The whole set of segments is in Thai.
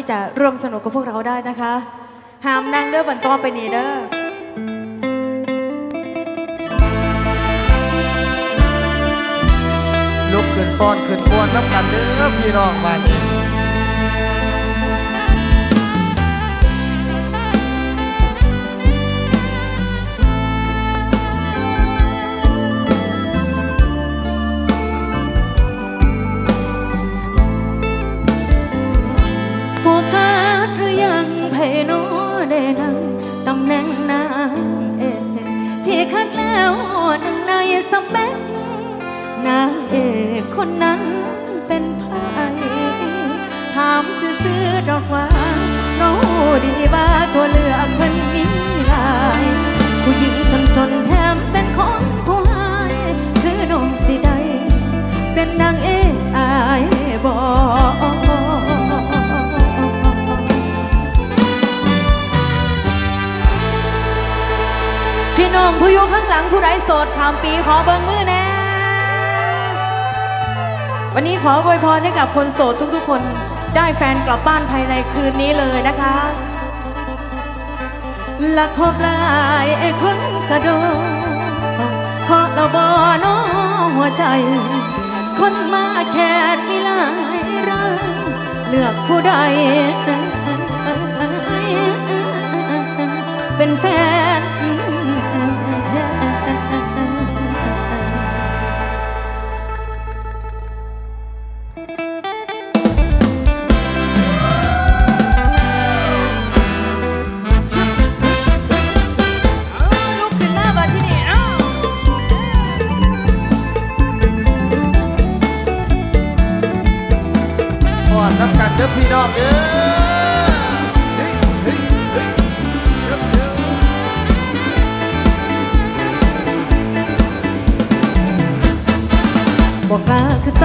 ที่จะร่วมสนุกกับพวกเราได้นะคะหามนั่งเด้อบันต้อไปนี่เด้อลุกขึ้นป้อนขึ้นป้อนรับกันเด้อพี่น้องบ้านนี้ วหนึ่งในสมเปกนางเอกคนนั้นเป็นใครถามซื้อๆดอกว่า เราดีว่าตัวเลือกคนนี้ มปีขอเบิ้งมือนะ วันนี้ขออวยพรให้กับคนโสดทุกๆคน ได้แฟนกลับบ้านภายในคืนนี้เลยนะคะหลัะขอบลายไอ้คนกระโดดขอเราบอน้อหัวใจ คนมาแค่มีลายรักเลือกผู้ใด บอกลาคือต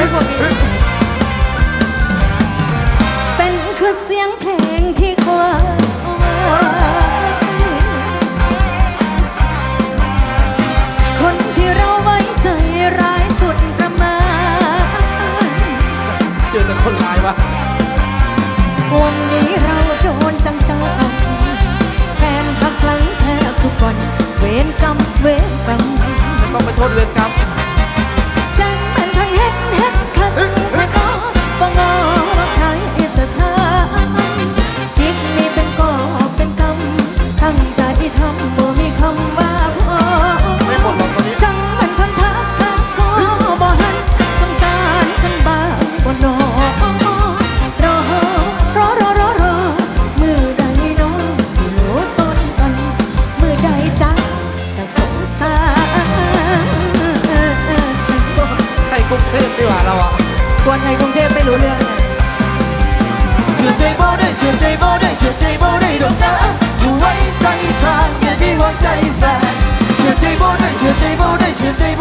ไอ้พ your favorite